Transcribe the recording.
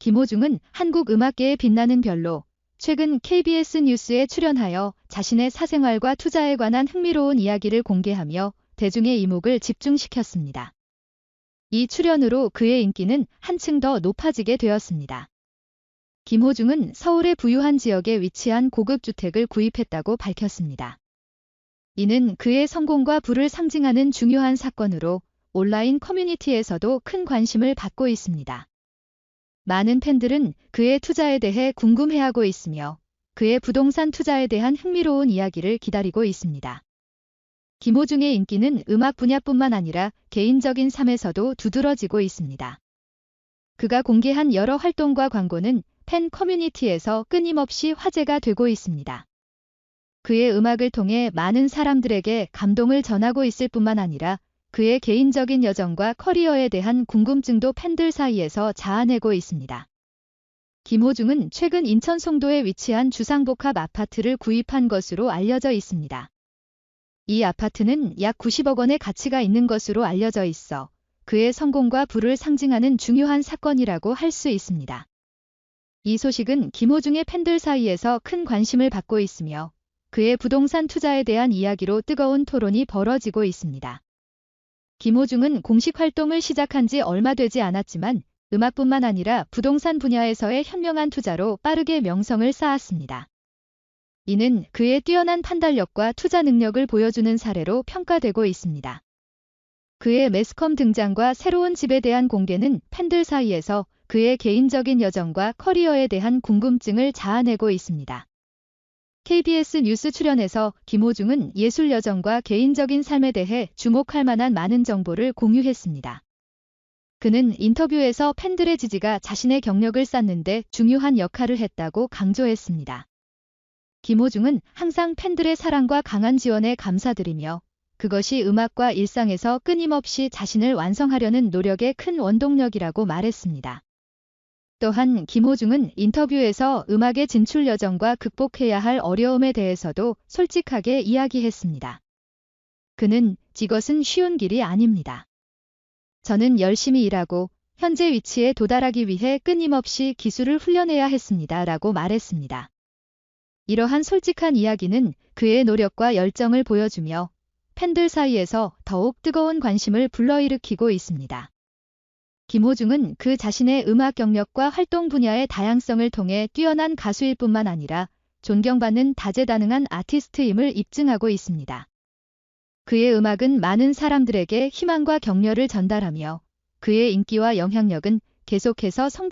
김호중은 한국 음악계의 빛나는 별로 최근 KBS 뉴스에 출연하여 자신의 사생활과 투자에 관한 흥미로운 이야기를 공개하며 대중의 이목을 집중시켰습니다. 이 출연으로 그의 인기는 한층 더 높아지게 되었습니다. 김호중은 서울의 부유한 지역에 위치한 고급 주택을 구입했다고 밝혔습니다. 이는 그의 성공과 부를 상징하는 중요한 사건으로 온라인 커뮤니티에서도 큰 관심을 받고 있습니다. 많은 팬들은 그의 투자에 대해 궁금해하고 있으며 그의 부동산 투자에 대한 흥미로운 이야기를 기다리고 있습니다. 김호중의 인기는 음악 분야뿐만 아니라 개인적인 삶에서도 두드러지고 있습니다. 그가 공개한 여러 활동과 광고는 팬 커뮤니티에서 끊임없이 화제가 되고 있습니다. 그의 음악을 통해 많은 사람들에게 감동을 전하고 있을 뿐만 아니라 그의 개인적인 여정과 커리어에 대한 궁금증도 팬들 사이에서 자아내고 있습니다. 김호중은 최근 인천 송도에 위치한 주상복합 아파트를 구입한 것으로 알려져 있습니다. 이 아파트는 약 90억 원의 가치가 있는 것으로 알려져 있어 그의 성공과 부를 상징하는 중요한 사건이라고 할 수 있습니다. 이 소식은 김호중의 팬들 사이에서 큰 관심을 받고 있으며 그의 부동산 투자에 대한 이야기로 뜨거운 토론이 벌어지고 있습니다. 김호중은 공식 활동을 시작한 지 얼마 되지 않았지만 음악뿐만 아니라 부동산 분야에서의 현명한 투자로 빠르게 명성을 쌓았습니다. 이는 그의 뛰어난 판단력과 투자 능력을 보여주는 사례로 평가되고 있습니다. 그의 매스컴 등장과 새로운 집에 대한 공개는 팬들 사이에서 그의 개인적인 여정과 커리어에 대한 궁금증을 자아내고 있습니다. KBS 뉴스 출연에서 김호중은 예술 여정과 개인적인 삶에 대해 주목할 만한 많은 정보를 공유했습니다. 그는 인터뷰에서 팬들의 지지가 자신의 경력을 쌓는데 중요한 역할을 했다고 강조했습니다. 김호중은 항상 팬들의 사랑과 강한 지원에 감사드리며 그것이 음악과 일상에서 끊임없이 자신을 완성하려는 노력의 큰 원동력이라고 말했습니다. 또한 김호중은 인터뷰에서 음악의 진출 여정과 극복해야 할 어려움에 대해서도 솔직하게 이야기했습니다. 그는 이것은 쉬운 길이 아닙니다. 저는 열심히 일하고 현재 위치에 도달하기 위해 끊임없이 기술을 훈련해야 했습니다. 라고 말했습니다. 이러한 솔직한 이야기는 그의 노력과 열정을 보여주며 팬들 사이에서 더욱 뜨거운 관심을 불러일으키고 있습니다. 김호중은 그 자신의 음악 경력과 활동 분야의 다양성을 통해 뛰어난 가수일 뿐만 아니라 존경받는 다재다능한 아티스트임을 입증하고 있습니다. 그의 음악은 많은 사람들에게 희망과 격려를 전달하며 그의 인기와 영향력은 계속해서 성